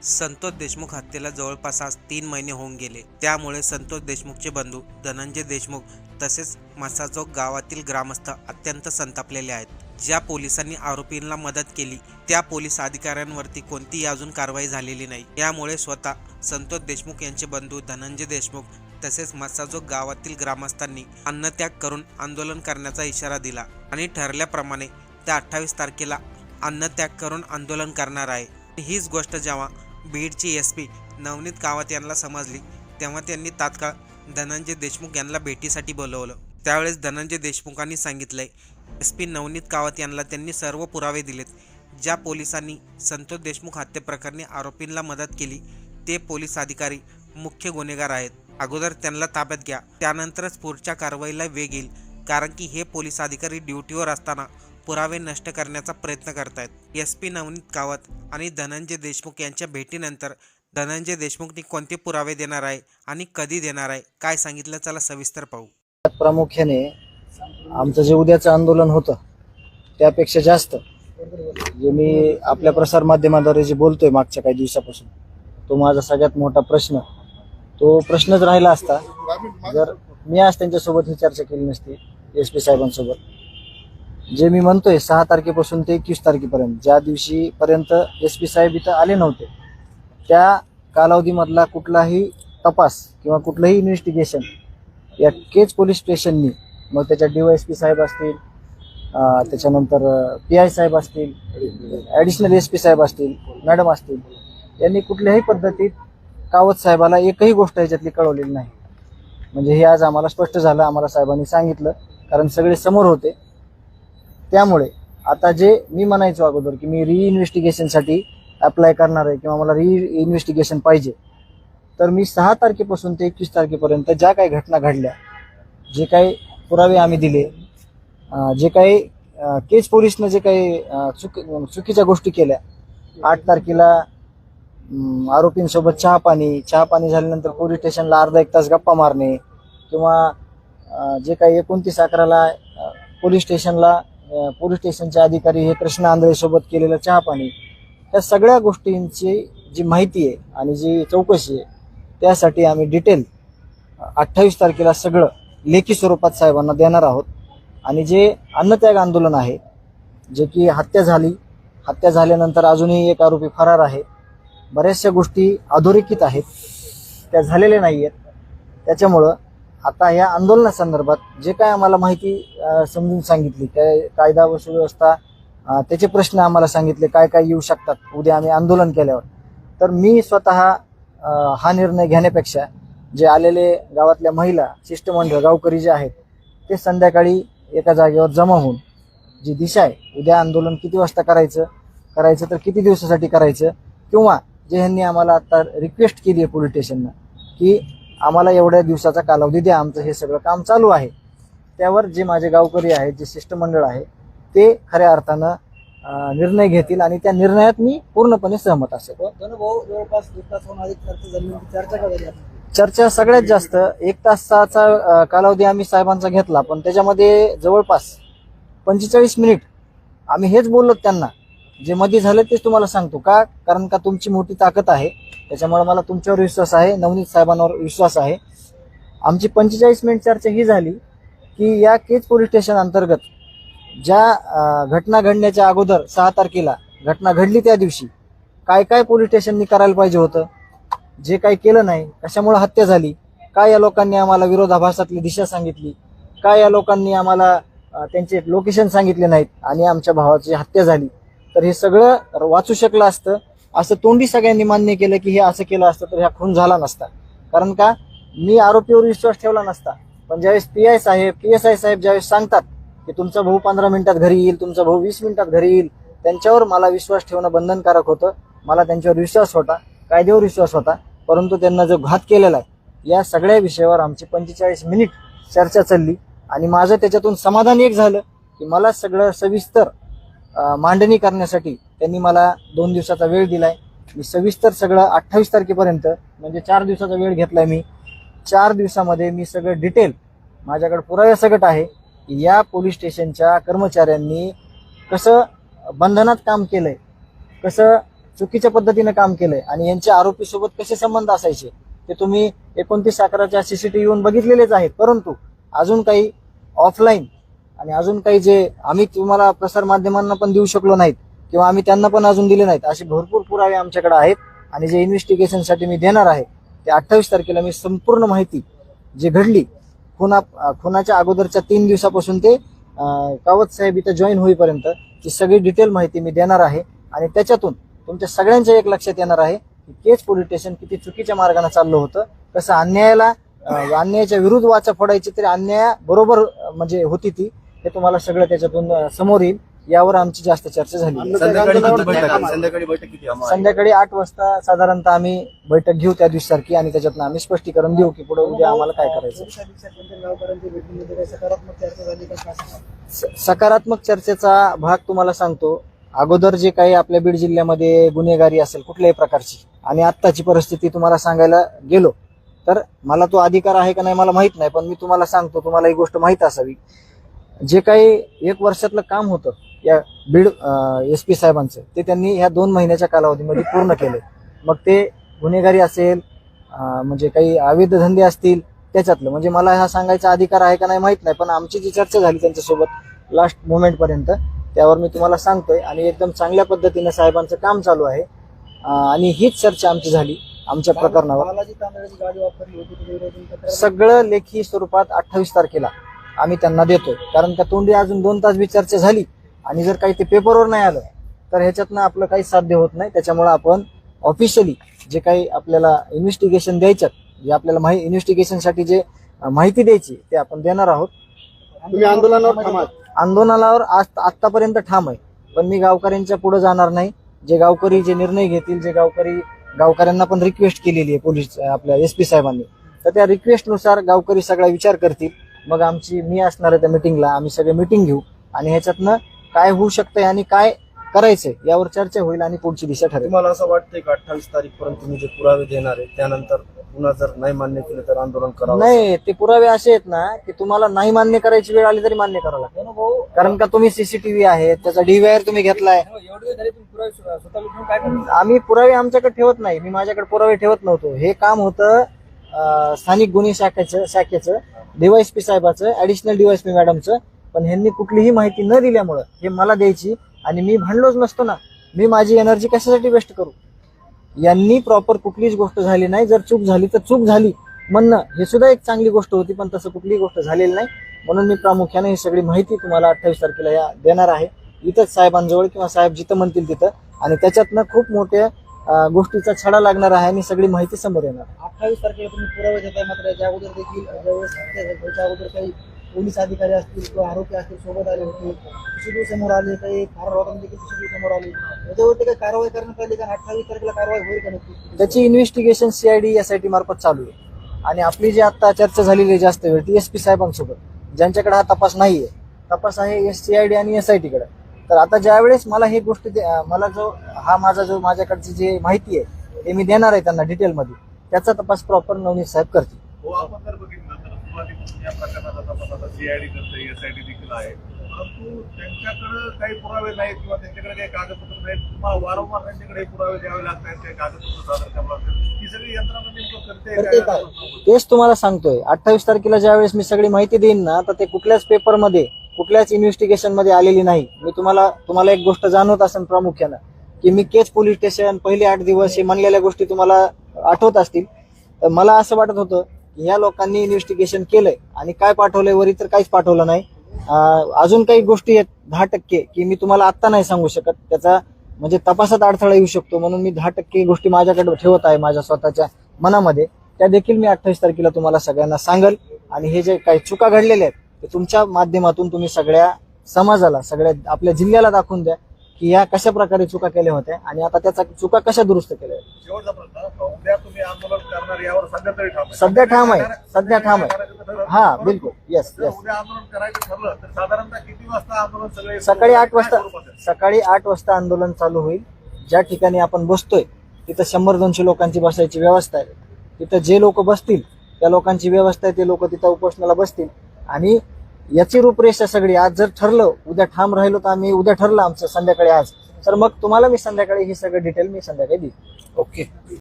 संतोष देशमुख हत्येला जवळपास आज तीन महिने होऊन गेले. त्यामुळे संतोष देशमुखचे बंधू धनंजय देशमुख तसेच मसाजोग गावातील ग्रामस्थ अत्यंत संतापलेले आहेत. ज्या पोलिसांनी आरोपींना मदत केली त्या पोलीस अधिकाऱ्यांवरती कोणतीही अजून कारवाई झालेली नाही. यामुळे स्वतः संतोष देशमुख यांचे बंधू धनंजय देशमुख तसेच मसाजोग गावातील ग्रामस्थांनी अन्नत्याग करून आंदोलन करण्याचा इशारा दिला आणि ठरल्याप्रमाणे त्या अठ्ठावीस तारखेला अन्नत्याग करून आंदोलन करणार आहे. हीच गोष्ट जेव्हा बीडची एस पी नवनीत कावत यांना समजली. तेव्हा त्यांनी तात्काळ धनंजय देशमुख यांना भेटीसाठी बोलवलं. त्यावेळेस धनंजय देशमुखांनी सांगितलंय एस पी नवनीत कावत यांना त्यांनी सर्व पुरावे दिलेत. ज्या पोलिसांनी संतोष देशमुख हत्येप्रकरणी आरोपींना मदत केली ते पोलीस अधिकारी मुख्य गुन्हेगार आहेत. अगोदर त्यांना ताब्यात घ्या त्यानंतरच पुढच्या कारवाईला वेग येईल कारण की हे पोलीस अधिकारी ड्युटीवर असताना पुरावे नष्ट करण्याचा प्रयत्न करतायत. एस पी नवनीत कावत आणि धनंजय देशमुख यांच्या भेटीनंतर धनंजय देशमुखनी कोणते पुरावे देणार आहे आणि कधी देणार आहे? काय सांगितलं? चला सविस्तर पाहू. प्रामुख्याने आमचं जे उद्याचं आंदोलन होतं त्यापेक्षा जास्त जे मी आपल्या प्रसारमाध्यमाद्वारे जे बोलतोय मागच्या काही दिवसापासून तो माझा सगळ्यात मोठा प्रश्न. तो प्रश्नच राहिला असता. जर मी आज त्यांच्यासोबत ही चर्चा केली नसती एस पी साहेबांसोबत जे मी म्हणतोय सहा तारखेपासून ते एकवीस तारखेपर्यंत ज्या दिवशी पर्यंत एस पी साहेब इथं आले नव्हते त्या कालावधीमधला कुठलाही तपास किंवा कुठलंही इन्व्हेस्टिगेशन या केज पोलीस स्टेशननी मग त्याच्या डी एस पी साहेब असतील त्याच्यानंतर पी आय साहेब असतील ॲडिशनल एस पी साहेब असतील मॅडम असतील यांनी कुठल्याही पद्धतीत कावत साहेबाला एकही गोष्ट याच्यातली कळवलेली नाही. म्हणजे हे आज आम्हाला स्पष्ट झालं आम्हाला साहेबांनी सांगितलं कारण सगळे समोर होते. त्यामुळे आता जे मी म्हणायचो अगोदर की मी रिइन्व्हेस्टिगेशनसाठी अप्लाय करणार आहे किंवा मला री इन्व्हेस्टिगेशन पाहिजे तर मी सहा तारखेपासून ते एकवीस तारखेपर्यंत ज्या काही घटना घडल्या जे काही पुरावे आम्ही दिले जे काही अं, केज पोलिसनं जे काही चुकी चुक चुकीच्या गोष्टी केल्या आठ तारखेला आरोपींसोबत चहा पाणी चहा पाणी झाल्यानंतर पोलीस स्टेशनला अर्धा एक तास गप्पा मारणे किंवा जे काही एकोणतीस अकराला पोलीस स्टेशनला पोलीस स्टेशनचे अधिकारी हे कृष्ण आंधळे सोबत केलेलं चहापाणी या त्या सगळ्या गोष्टींची जी माहिती आहे आणि जी चौकशी आहे त्यासाठी आम्ही डिटेल अठ्ठावीस तारखेला सगळं लेखी स्वरूपात साहेबांना देणार आहोत. आणि जे अन्नत्याग आंदोलन आहे जे की हत्या झाली हत्या झाल्यानंतर अजूनही एक आरोपी फरार आहे. बऱ्याचशा गोष्टी अधोरेखित आहेत त्या झालेल्या नाही आहेत त्याच्यामुळं आता या आंदोलनासंदर्भात जे काय आम्हाला माहिती समजून सांगितली काय कायदा व सुव्यवस्था त्याचे प्रश्न आम्हाला सांगितले काय काय येऊ शकतात उद्या आम्ही आंदोलन केल्यावर. तर मी स्वतः हा निर्णय घेण्यापेक्षा जे आलेले गावातल्या महिला शिष्टमंडळ गावकरी जे आहेत ते संध्याकाळी एका जागेवर जमा होऊन जी दिशा आहे उद्या आंदोलन किती वाजता करायचं करायचं तर किती दिवसासाठी करायचं किंवा जे ह्यांनी आम्हाला आता रिक्वेस्ट केली आहे पोलीस स्टेशननं की आम्हाला एवढ्या दिवसाचा कालावधी द्या आमचं हे सगळं काम चालू आहे. त्यावर जे माझे गावकरी आहेत जे शिष्टमंडळ आहे ते खऱ्या अर्थानं निर्णय घेतील आणि त्या निर्णयात मी पूर्णपणे सहमत असेल. भाऊ जवळपास चर्चा सगळ्यात जास्त एक तासाचा कालावधी आम्ही साहेबांचा घेतला पण त्याच्यामध्ये जवळपास पंचेचाळीस मिनिट आम्ही हेच बोललो त्यांना जे मध्ये झालं तेच तुम्हाला सांगतो का? कारण का तुमची मोठी ताकद आहे. त्याच्यामुळे मला तुमच्यावर विश्वास आहे नवनीत साहेबांवर विश्वास आहे. आमची पंचेचाळीस मिनिट चर्चा ही झाली की या केज पोलीस स्टेशन अंतर्गत ज्या घटना घडण्याच्या अगोदर सहा तारखेला घटना घडली त्या दिवशी काय काय पोलीस स्टेशननी करायला पाहिजे होतं? जे काही केलं नाही कशामुळे हत्या झाली? काय या लोकांनी आम्हाला विरोधाभासातली दिशा सांगितली? काय या लोकांनी आम्हाला त्यांचे लोकेशन सांगितले नाहीत? आणि आमच्या भावाची हत्या झाली. तर हे सगळं वाचू शकलं असतं. असं तोंडी सगळ्यांनी मान्य केलं की हे असं केलं असतं तर ह्या खून झाला नसता. कारण का? मी आरोपीवर विश्वास ठेवला नसता. पण ज्यावेळेस पी आय साहेब पी एस आय साहेब ज्यावेळेस सांगतात की तुमचा भाऊ पंधरा मिनिटात घरी येईल तुमचा भाऊ वीस मिनिटात घरी येईल त्यांच्यावर मला विश्वास ठेवणं बंधनकारक होतं. मला त्यांच्यावर विश्वास होता कायद्यावर विश्वास होता. परंतु त्यांना जो घात केलेला आहे या सगळ्या विषयावर आमची पंचेचाळीस मिनिट चर्चा चालली. आणि माझं त्याच्यातून समाधान एक झालं की मला सगळं सविस्तर मांडणी करण्यासाठी त्यांनी मला दोन दिवसाचा वेळ दिलाय. मी सविस्तर सगळं अठ्ठावीस तारखेपर्यंत म्हणजे चार दिवसाचा वेळ घेतलाय मी चार दिवसामध्ये मी सगळं डिटेल माझ्याकडे पुराव्या सगट आहे की या पोलीस स्टेशनच्या कर्मचाऱ्यांनी कसं बंधनात काम केलंय कसं चुकीच्या पद्धतीनं काम केलंय आणि यांच्या आरोपीसोबत कसे संबंध असायचे ते तुम्ही एकोणतीस अकराच्या सीसीटीव्ही येऊन बघितलेलेच आहेत. परंतु अजून काही ऑफलाईन आणि अजून काही जे आम्ही तुम्हाला प्रसार माध्यमांना पण देऊ शकलो नाहीत किंवा आम्ही त्यांना पण अजून दिले नाहीत असे भरपूर पुरावे आमच्याकडे आहेत. आणि जे इन्व्हेस्टिगेशनसाठी मी देणार आहे ते अठ्ठावीस तारखेला मी संपूर्ण माहिती जी घडली खुना खुनाच्या अगोदरच्या तीन दिवसापासून ते कावत साहेब इथं जॉईन होईपर्यंत ती सगळी डिटेल माहिती मी देणार आहे. आणि त्याच्यातून तुमच्या सगळ्यांच्या एक लक्षात येणार आहे की केज पोलीस स्टेशन किती चुकीच्या मार्गाने चाललं होतं कसं अन्यायाला अन्यायाच्या विरुद्ध वाचा फोडायची तरी अन्याया बरोबर म्हणजे होती ती. हे तुम्हाला सगळं त्याच्यातून समोर येईल. यावर आमची जास्त चर्चा झाली. संध्याकाळी आठ वाजता साधारणतः आम्ही बैठक घेऊ त्या दिवशी सारखी आणि त्याच्यातनं आम्ही स्पष्टीकरण देऊ की पुढे उद्या आम्हाला काय करायचं. सकारात्मक चर्चेचा भाग तुम्हाला सांगतो. अगोदर जे काही आपल्या बीड जिल्ह्यामध्ये गुन्हेगारी असेल कुठल्याही प्रकारची आणि आत्ताची परिस्थिती तुम्हाला सांगायला गेलो तर मला तो अधिकार आहे का नाही मला माहीत नाही पण मी तुम्हाला सांगतो तुम्हाला ही गोष्ट माहीत असावी. जे काही एक वर्षातलं काम होतं या बीड एस पी साहेबांचं ते त्यांनी ह्या दोन महिन्याच्या कालावधीमध्ये पूर्ण केले. मग ते गुन्हेगारी असेल म्हणजे काही अवैध धंदे असतील त्याच्यातलं. म्हणजे मला हा सांगायचा अधिकार आहे का नाही माहीत नाही पण आमची जी चर्चा झाली त्यांच्यासोबत लास्ट मोमेंट पर्यंत त्यावर मी तुम्हाला सांगतोय. आणि एकदम चांगल्या पद्धतीने साहेबांचं काम चालू आहे. आणि हीच चर्चा आमची झाली आमच्या प्रकरणावर. सगळं लेखी स्वरूपात अठ्ठावीस तारखेला. आम्ही त्यांना देतोय. कारण त्या तोंडी अजून दोन तास बी चर्चा झाली आणि जर काही ते पेपरवर नाही आलं तर ह्याच्यातनं आपलं काही साध्य होत नाही. त्याच्यामुळे आपण ऑफिशियली जे काही आपल्याला इन्व्हेस्टिगेशन द्यायच्यात जे आपल्याला माहिती इन्व्हेस्टिगेशनसाठी जे माहिती द्यायची ते आपण देणार आहोत. तुम्ही आंदोलनावर आंदोलनावर आज आतापर्यंत ठाम आहे. पण मी गावकऱ्यांच्या पुढे जाणार नाही. जे गावकरी जे निर्णय घेतील जे गावकरी गावकऱ्यांना पण रिक्वेस्ट केलेली आहे पोलीस आपल्या एस पी साहेबांनी. तर त्या रिक्वेस्टनुसार गावकरी सगळा विचार करतील. मग आमची मी असणार आहे त्या मिटिंगला आम्ही सगळे मिटिंग घेऊ. आणि ह्याच्यातनं काय होऊ शकतंय आणि काय करायचंय यावर चर्चा होईल आणि पुढची दिशा ठरेल. तुम्हाला असं वाटतंय का अठ्ठावीस तारीख पर्यंत तुम्ही जे पुरावे देणार आहे त्यानंतर पुन्हा जर नाही मान्य केलं तर आंदोलन करावं नाही ते पुरावे असे आहेत ना की तुम्हाला नाही मान्य करायची वेळ आली तरी मान्य करावं भाऊ. कारण का तुम्ही सीसीटीव्ही आहे त्याचा डीव्हीआर तुम्ही घेतलाय. एवढे झाले तुम्ही पुरावे स्व- स्वतः घेऊन काय करणार? आम्ही पुरावे आमच्याकडे ठेवत नाही. मी माझ्याकडे पुरावे ठेवत नव्हतो. हे काम होतं अं, स्थानिक गुन्हे शाखेचं शाखेचं. डीवायसपी साहेबाचं ऍडिशनल डीवायसपी मॅडमचं पण ह्यांनी कुठलीही माहिती न दिल्यामुळं हे मला द्यायची आणि मी भांडलोच नसतो ना. मी माझी एनर्जी कशासाठी वेस्ट करू? यांनी प्रॉपर कुठलीच गोष्ट झाली नाही. जर चूक झाली तर चूक झाली. म्हणणं हे सुद्धा एक चांगली गोष्ट होती पण तसं कुठलीही गोष्ट झालेली नाही. म्हणून मी प्रामुख्याने ही सगळी माहिती तुम्हाला अठ्ठावीस तारखेला या देणार आहे. इथंच साहेबांजवळ किंवा साहेब जिथं म्हणतील तिथं. आणि त्याच्यातनं खूप मोठ्या गोष्टीचा छडा लागणार आहे आणि सगळी माहिती समोर येणार अठ्ठावीस तारखेला तुम्ही पुरावे देताय मात्र याच्या अगोदर देखील ज्यावेळेस त्या- त्याच्या अगोदर काही पोलीस अधिकारी असतील किंवा आरोपी असतील सोबत आले होते सीसीटीव्ही समोर आले काही फार लोकांनी देखील सीसीटीव्ही समोर आले. याच्यावरती काही कारवाई करण्यात आली का? अठ्ठावीस तारखेला कारवाई होईल का नक्की? त्याची इन्व्हेस्टिगेशन सीआयडी एसआयटी मार्फत चालू आहे. आणि आपली जी आता चर्चा झालेली आहे जास्त वेळ ती एस पी साहेबांसोबत ज्यांच्याकडे हा तपास नाहीये. तपास आहे एस सीआयडी आणि एसआयटी कडे. तर आता ज्यावेळेस मला ही गोष्ट मला जो हा माझा जो माझ्याकडची जी माहिती आहे ते मी देणार आहे त्यांना डिटेलमध्ये त्याचा तपास प्रॉपर नवनीत साहेब करतील. हो करते एसआयडी देखील आहे. परंतु त्यांच्याकडे काही पुरावे नाहीत किंवा त्यांच्याकडे काही कागदपत्र नाहीत. तुम्हाला वारंवार त्यांच्याकडे पुरावे द्यावे लागतात काही कागदपत्र सादर करावं लागतात. ही सगळी यंत्रणा नेमकं करते करते काय? काय? तेच तुम्हाला सांगतोय. अठ्ठावीस तारखेला ज्यावेळेस मी सगळी माहिती देईन ना तर ते कुठल्याच पेपरमध्ये कुठल्याच इन्व्हेस्टिगेशनमध्ये आलेली नाही. मी तुम्हाला तुम्हाला एक गोष्ट जाणवत असेल प्रामुख्यानं की मी केच पोलीस स्टेशन पहिले आठ दिवस हे म्हणलेल्या गोष्टी तुम्हाला आठवत असतील. तर मला असं वाटत होतं की ह्या लोकांनी इन्व्हेस्टिगेशन केलंय आणि काय पाठवलंय वरी तर काहीच पाठवलं नाही. अजून काही गोष्टी आहेत दहा टक्के की मी तुम्हाला आत्ता नाही सांगू शकत. त्याचा म्हणजे तपासात अडथळा येऊ शकतो म्हणून मी दहा टक्के गोष्टी माझ्याकडे ठेवत आहे माझ्या स्वतःच्या मनामध्ये. त्या देखील मी अठ्ठावीस तारखेला तुम्हाला सगळ्यांना सांगेल. आणि हे जे काही चुका घडलेल्या आहेत ते तुमच्या माध्यमातून तुम्ही सगळ्या समाजाला सगळ्या आपल्या जिल्ह्याला दाखवून द्या की या कशा प्रकारे चुका केल्या होत्या आणि आता त्याचा चुका कशा दुरुस्त केल्या सध्या तरी ठाम आहे. सध्या ठाम आहे. हा बिलकुल. येस येस तर सकाळी आठ वाजता? सकाळी आठ वाजता आंदोलन चालू होईल. ज्या ठिकाणी आपण बसतोय तिथं शंभर दोनशे लोकांची बसायची व्यवस्था आहे. तिथं जे लोक बसतील त्या लोकांची व्यवस्था आहे ते लोक तिथं उपोषणाला बसतील. आणि याची रूपरेषा सगळी आज जर ठरलं उद्या ठाम राहिलो तर आम्ही उद्या ठरलं आमचं संध्याकाळी आज. तर मग तुम्हाला मी संध्याकाळी हे सगळं डिटेल मी संध्याकाळी देईन. ओके